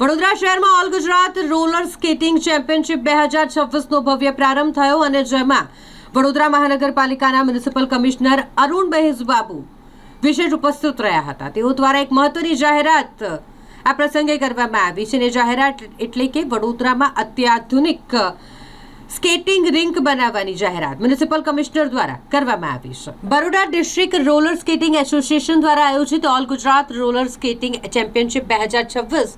વડોદરા શહેરમાં all Gujarat roller skating championship બે હજાર છવ્વીસનો ભવ્ય પ્રારંભ થયો અને જેમાં વડોદરા મહાનગરપાલિકાના મ્યુનિસિપલ કમિશનર અરુણ બહેઝબાબુ વિશેષ ઉપસ્થિત રહ્યા હતા. તેઓ દ્વારા એક મહત્વની જાહેરાત આ પ્રસંગે કરવામાં આવી છે અને જાહેરાત એટલે કે વડોદરામાં અત્યાધુનિક સ્કેટિંગ રિંક બનાવવાની જાહેરાત મ્યુનિસિપલ કમિશનર દ્વારા કરવામાં આવી છે. Baroda district roller skating association દ્વારા આયોજિત all Gujarat roller skating championship બે હજાર છવ્વીસ,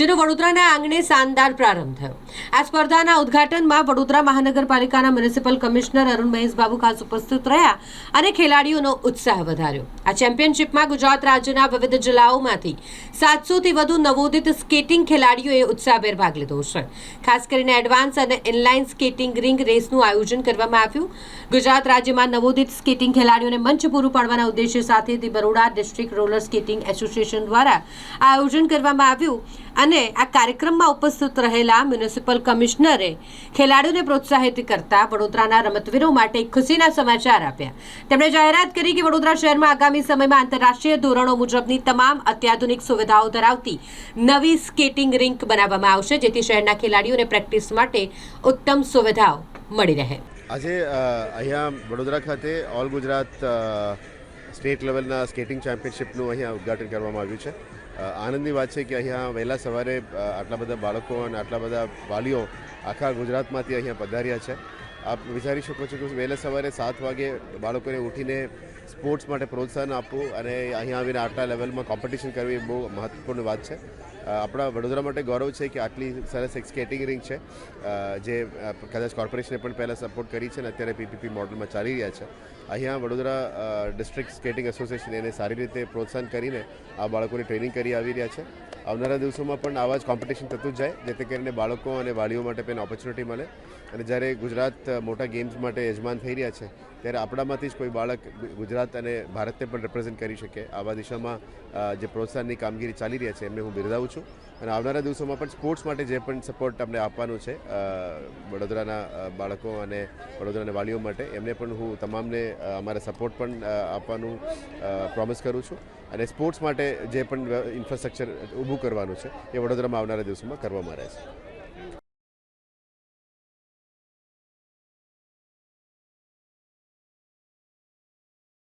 જેનો વડોદરાના આંગણે શાનદાર પ્રારંભ થયો. આ સ્પર્ધાના ઉદ્ઘાટનમાં વડોદરા મહાનગરપાલિકાના મ્યુનિસિપલ કમિશનર અરુણ મહેશબાબુ ખાસ ઉપસ્થિત રહ્યા અને ખેલાડીઓનો ઉત્સાહ વધાર્યો. આ ચેમ્પિયનશિપમાં ગુજરાત રાજ્યના વિવિધ જિલ્લાઓમાંથી સાતસોથી વધુ નવોદિત સ્કેટિંગ ખેલાડીઓએ ઉત્સાહભેર ભાગ લીધો છે. ખાસ કરીને એડવાન્સ અને ઇનલાઇન સ્કેટિંગ રિંગ રેસનું આયોજન કરવામાં આવ્યું. ગુજરાત રાજ્યમાં નવોદિત સ્કેટિંગ ખેલાડીઓને મંચ પૂરું પાડવાના ઉદ્દેશ્ય સાથે the Baroda district roller skating association દ્વારા આયોજન કરવામાં આવ્યું. અને આ કાર્યક્રમમાં ઉપસ્થિત રહેલા મ્યુનિસિપલ કમિશનરે ખેલાડીઓને પ્રોત્સાહિત કરતા વડોદરાના રમતવીરો માટે ખુશીના સમાચાર આપ્યા. તેમણે જાહેરાત કરી કે વડોદરા શહેરમાં આગામી સમયમાં આંતરરાષ્ટ્રીય ધોરણો મુજબની તમામ અત્યાધુનિક સુવિધાઓ ધરાવતી નવી સ્કેટિંગ રિંક બનાવવામાં આવશે, જેથી શહેરના ખેલાડીઓને પ્રેક્ટિસ માટે ઉત્તમ સુવિધાઓ મળી રહે. આજે અહીંયા વડોદરા ખાતે ઓલ ગુજરાત સ્ટેટ લેવલના સ્કેટિંગ ચેમ્પિયનશિપનું અહીંયા ઉદ્ઘાટન કરવામાં આવ્યું છે. આનંદની વાત છે કે અહીંયા વહેલા સવારે આટલા બધા બાળકો અને આટલા બધા વાલીઓ આખા ગુજરાતમાંથી અહીંયા પધાર્યા છે. આપ વિચારી શકો છો કે વહેલા સવારે સાત વાગે બાળકોને ઉઠીને સ્પોર્ટ્સ માટે પ્રોત્સાહન આપવું અને અહીંયા આવીને આટલા લેવલમાં કોમ્પિટિશન કરવી એ બહુ મહત્વપૂર્ણ વાત છે. આપણા વડોદરા માટે ગૌરવ છે કે આટલી સરસ એક સ્કેટિંગ રિંગ છે. જે કદાચ કોર્પોરેશને પણ પહેલાં સપોર્ટ કરી છે અને અત્યારે પીપીપી મોડલમાં ચાલી રહ્યા છે. અહીંયા વડોદરા ડિસ્ટ્રિક્ટ સ્કેટિંગ એસોસિએશન એને સારી રીતે પ્રોત્સાહન કરીને આ બાળકોની ટ્રેનિંગ કરી આવી રહ્યા છે. આવનારા દિવસોમાં પણ આવા જ કોમ્પિટિશન થતું જ જાય, જેથી કરીને બાળકો અને વાલીઓ માટે પણ ઓપોર્ચ્યુનિટી મળે. અને જ્યારે ગુજરાત મોટા ગેમ્સ માટે યજમાન થઈ રહ્યા છે, ત્યારે આપણામાંથી જ કોઈ બાળક ગુજરાત અને ભારતને પણ રિપ્રેઝેન્ટ કરી શકે. આવા દિશામાં જે પ્રોત્સાહનની કામગીરી ચાલી રહ્યા છે, એમને હું બિરદાવું છું. અને આવનારા દિવસોમાં પણ સ્પોર્ટ્સ માટે જે પણ સપોર્ટ અમને આપવાનું છે વડોદરાના બાળકો અને વડોદરાના વાલીઓ માટે, એમને પણ હું તમામને અમારા સપોર્ટ પણ આપવાનું પ્રોમિસ કરું છું. અને સ્પોર્ટ્સ માટે જે પણ ઇન્ફ્રાસ્ટ્રક્ચર ઊભું કરવાનું છે. એ વડોદરામાં આવનારા દિવસોમાં કરવામાં રહેશે.